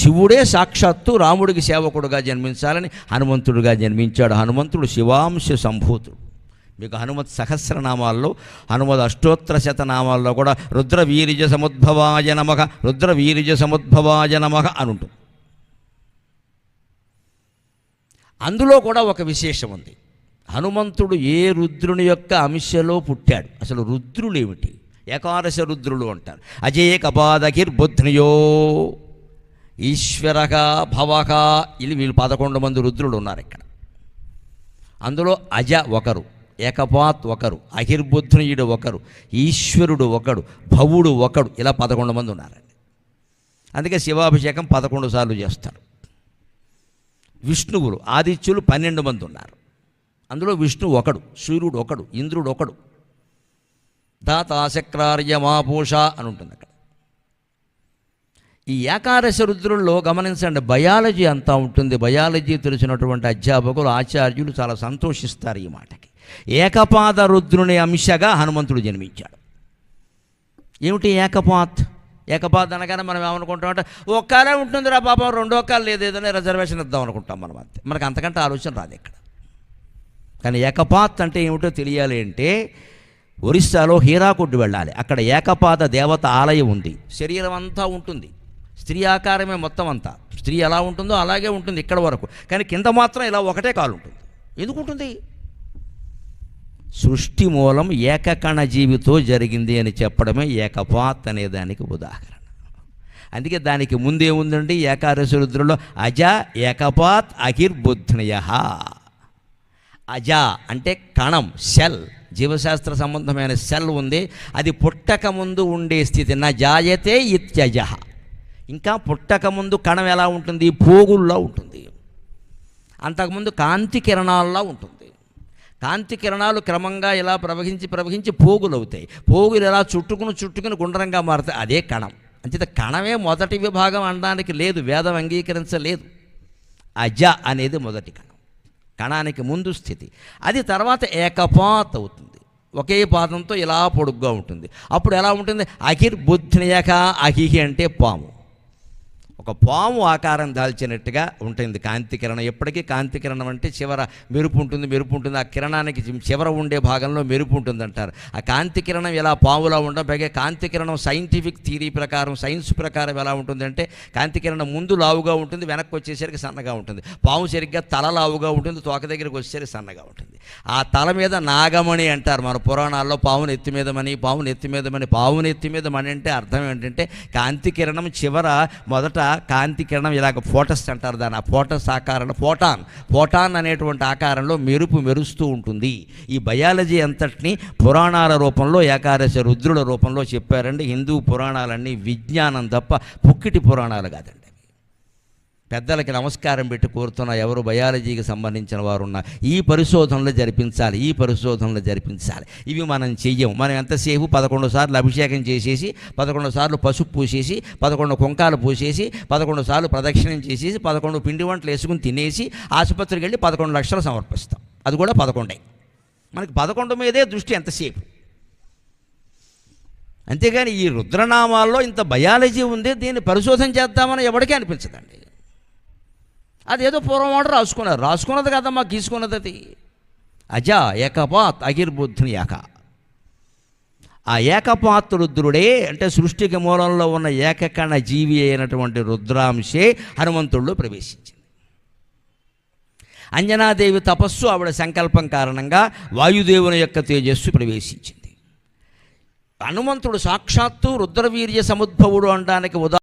శివుడే సాక్షాత్తు రాముడికి సేవకుడుగా జన్మించాలని హనుమంతుడిగా జన్మించాడు. హనుమంతుడు శివాంశ సంభూతుడు. మీకు హనుమత్ సహస్రనామాల్లో హనుమద్ అష్టోత్తర శతనామాల్లో కూడా రుద్రవీర్య సముద్భవాయ నమః రుద్రవీర్య సముద్భవాయ నమక అని అందులో కూడా ఒక విశేషం ఉంది. హనుమంతుడు ఏ రుద్రుని యొక్క అంశలో పుట్టాడు? అసలు రుద్రులు ఏమిటి ఏకాదశ రుద్రులు అంటారు. అజయ కపాదకిర్బుధ్నియో ఈశ్వరక భవక ఇది వీళ్ళు పదకొండు మంది రుద్రులు ఉన్నారు ఇక్కడ. అందులో అజ ఒకరు ఏకపాత్ ఒకరు అహిర్బుద్ధునియుడు ఒకరు ఈశ్వరుడు ఒకడు భవుడు ఒకడు ఇలా పదకొండు మంది ఉన్నారండి. అందుకే శివాభిషేకం పదకొండు సార్లు చేస్తారు. విష్ణువులు ఆదిత్యులు పన్నెండు మంది ఉన్నారు. అందులో విష్ణు ఒకడు సూర్యుడు ఒకడు ఇంద్రుడు ఒకడు. దాతాశక్రార్య మాపూష అని ఉంటుంది అక్కడ. ఈ ఏకాదశ రుద్రుల్లో గమనించండి బయాలజీ అంతా ఉంటుంది. బయాలజీ తెలిసినటువంటి అధ్యాపకులు ఆచార్యులు చాలా సంతోషిస్తారు ఈ మాటకి. ఏకపాద రుద్రుని అంశగా హనుమంతుడు జన్మించాడు. ఏమిటి ఏకపాత్? ఏకపాత్ అనగానే మనం ఏమనుకుంటామంటే ఒక్కలే ఉంటుందిరా పాపం రెండో కాలు లేదు ఏదైనా రిజర్వేషన్ ఇద్దాం అనుకుంటాం మనం అంతే. మనకు అంతకంటే ఆలోచన రాదు ఇక్కడ. కానీ ఏకపాత్ అంటే ఏమిటో తెలియాలి అంటే ఒరిస్సాలో హీరాకుడ్డు వెళ్ళాలి. అక్కడ ఏకపాద దేవత ఆలయం ఉంది. శరీరం అంతా ఉంటుంది. స్త్రీ ఆకారమే మొత్తం అంతా. స్త్రీ ఎలా ఉంటుందో అలాగే ఉంటుంది ఇక్కడ వరకు. కానీ కింద మాత్రం ఇలా ఒకటే కాలు ఉంటుంది. ఎందుకు ఉంటుంది? సృష్టి మూలం ఏకకణ జీవితో జరిగింది అని చెప్పడమే ఏకపాత్ అనే దానికి ఉదాహరణ. అందుకే దానికి ముందేముందండి ఏకాదశి రుద్రులో అజ ఏకపాత్ అహిర్బుధ్నయ అజ అంటే కణం సెల్. జీవశాస్త్ర సంబంధమైన సెల్ ఉంది. అది పుట్టక ముందు ఉండే స్థితి నా జాయతే ఇత్యజ. ఇంకా పుట్టకముందు కణం ఎలా ఉంటుంది? పోగుల్లో ఉంటుంది. అంతకుముందు కాంతి కిరణాల్లో ఉంటుంది. కాంతి కిరణాలు క్రమంగా ఇలా ప్రవహించి ప్రవహించి పోగులు అవుతాయి పోగులు ఇలా చుట్టుకుని చుట్టుకుని గుండ్రంగా మారుతాయి? అదే కణం. అంచేత కణమే మొదటి విభాగం అనడానికి లేదు. వేదం అంగీకరించలేదు. అజ అనేది మొదటి కణం. కణానికి ముందు స్థితి. అది తర్వాత ఏకపాత్ అవుతుంది. ఒకే పాదంతో ఇలా పొడుగ్గా ఉంటుంది. అప్పుడు ఎలా ఉంటుంది? అహిర్బుద్ధియక అహిహి అంటే పాము. ఒక పాము ఆకారం దాల్చినట్టుగా ఉంటుంది. కాంతి కిరణం ఎప్పటికీ కాంతి కిరణం అంటే చివర మెరుపు ఉంటుంది మెరుపు ఉంటుంది. ఆ కిరణానికి చివర ఉండే భాగంలో మెరుపు ఉంటుంది అంటారు ఆ కాంతి కిరణం ఎలా పాములా ఉండడం పైగా కాంతి కిరణం సైంటిఫిక్ థీరీ ప్రకారం సైన్స్ ప్రకారం ఎలా ఉంటుందంటే కాంతి కిరణం ముందు లావుగా ఉంటుంది వెనక్కి వచ్చేసరికి సన్నగా ఉంటుంది. పాము సరిగ్గా తల లావుగా ఉంటుంది తోక దగ్గరికి వచ్చేసరికి సన్నగా ఉంటుంది. ఆ తల మీద నాగమణి అంటారు. మన పురాణాల్లో పావును ఎత్తి మీదమని పావును ఎత్తి మీదమని పావును ఎత్తి మీదమని అంటే అర్థం ఏంటంటే కాంతి కిరణం చివర మొదట కాంతి కిరణం ఇలాగ ఫోటస్ అంటారు దాని ఆ ఫోటస్ ఆకారంలో ఫోటాన్. ఫోటాన్ అనేటువంటి ఆకారంలో మెరుపు మెరుస్తూ ఉంటుంది. ఈ బయాలజీ అంతటిని పురాణాల రూపంలో ఏకాదశ రుద్రుల రూపంలో చెప్పారండి. హిందూ పురాణాలన్నీ విజ్ఞానం తప్ప పుక్కిటి పురాణాలు కాదండి. పెద్దలకి నమస్కారం పెట్టి కోరుతున్న ఎవరు బయాలజీకి సంబంధించిన వారు ఉన్నా ఈ పరిశోధనలు జరిపించాలి ఈ పరిశోధనలు జరిపించాలి. ఇవి మనం చెయ్యం. మనం ఎంతసేపు పదకొండు సార్లు అభిషేకం చేసేసి పదకొండు సార్లు పసుపు పూసేసి పదకొండు కుంకాలు పూసేసి పదకొండు సార్లు ప్రదక్షిణం చేసేసి పదకొండు పిండి వంటలు వేసుకుని తినేసి ఆసుపత్రికి వెళ్ళి పదకొండు లక్షలు సమర్పిస్తాం. అది కూడా పదకొండే. మనకి పదకొండు మీదే దృష్టి ఎంతసేపు? అంతేగాని ఈ రుద్రనామాల్లో ఇంత బయాలజీ ఉంది దీన్ని పరిశోధన చేద్దామని ఎవరికీ అనిపించదండి. అదేదో పూర్వం వాడు రాసుకున్నారు. రాసుకున్నది కదమ్మా గీసుకున్నది అది. అజ ఏకపాత్ అగిర్బుద్ధుని ఏక. ఆ ఏకపాత్ రుద్రుడే అంటే సృష్టికి మూలంలో ఉన్న ఏకకణ జీవి అయినటువంటి రుద్రాంశే హనుమంతుడిలో ప్రవేశించింది. అంజనాదేవి తపస్సు ఆవిడ సంకల్పం కారణంగా వాయుదేవుని యొక్క తేజస్సు ప్రవేశించింది. హనుమంతుడు సాక్షాత్తు రుద్రవీర్య సముద్భవుడు అనడానికి ఉదా